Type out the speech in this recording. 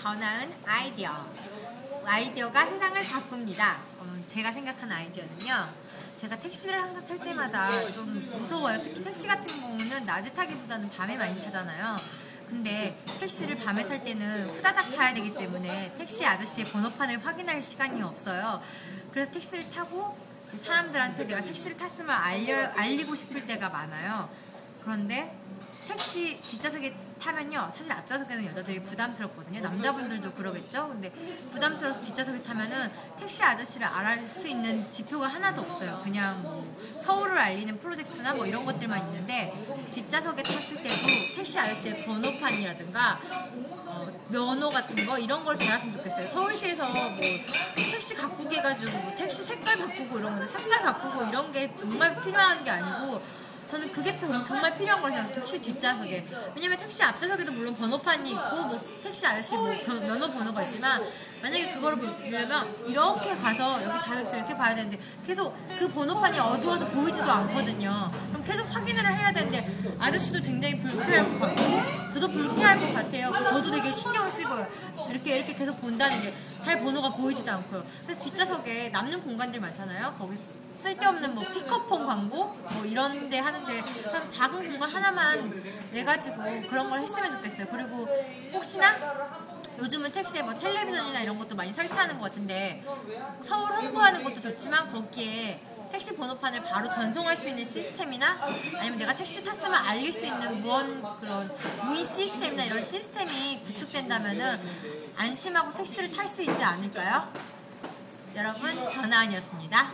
더 나은 아이디어. 아이디어가 세상을 바꿉니다. 어, 제가 생각한 아이디어는요. 제가 택시를 항상 탈 때마다 좀 무서워요. 특히 택시 같은 경우는 낮에 타기보다는 밤에 많이 타잖아요. 근데 택시를 밤에 탈 때는 후다닥 타야 되기 때문에 택시 아저씨의 번호판을 확인할 시간이 없어요. 그래서 택시를 타고 사람들한테 내가 택시를 탔음을 알려, 알리고 싶을 때가 많아요. 그런데 택시 뒷좌석에 타면요. 사실 앞좌석에는 여자들이 부담스럽거든요. 남자분들도 그러겠죠. 근데 부담스러워서 뒷좌석에 타면은 택시 아저씨를 알아낼 수 있는 지표가 하나도 없어요. 그냥 뭐 서울을 알리는 프로젝트나 뭐 이런 것들만 있는데 뒷좌석에 탔을 때도 택시 아저씨의 번호판이라든가 어, 면허 같은 거 이런 걸 달았으면 좋겠어요. 서울시에서 뭐 택시 가꾸기 해가지고 뭐 택시 색깔 바꾸고 이런 건데 색깔 바꾸고 이런 게 정말 필요한 게 아니고 저는 그게 정말 필요한 거라고 생각해요. 택시 뒷좌석에. 왜냐면 택시 앞좌석에도 물론 번호판이 있고, 뭐, 택시 아저씨 뭐, 변- 면허 번호가 있지만, 만약에 그거를 보려면, 이렇게 가서 여기 자격증 이렇게 봐야 되는데, 계속 그 번호판이 어두워서 보이지도 않거든요. 그럼 계속 확인을 해야 되는데, 아저씨도 굉장히 불쾌할 것 같고, 저도 불쾌할 것 같아요. 저도 되게 신경 쓰고요. 이렇게, 이렇게 계속 본다는 게, 잘 번호가 보이지도 않고요. 그래서 뒷좌석에 남는 공간들 많잖아요. 거기 쓸데없는 뭐 피커폰 광고 뭐 이런 데 하는데 그냥 작은 공간 하나만 내 가지고 그런 걸 했으면 좋겠어요. 그리고 혹시나 요즘은 택시에 뭐 텔레비전이나 이런 것도 많이 설치하는 것 같은데 서울 홍보하는 것도 좋지만 거기에 택시 번호판을 바로 전송할 수 있는 시스템이나 아니면 내가 택시 탔으면 알릴 수 있는 무언 그런 무인 시스템이나 이런 시스템이 구축된다면은 안심하고 택시를 탈 수 있지 않을까요? 여러분 전하은이었습니다.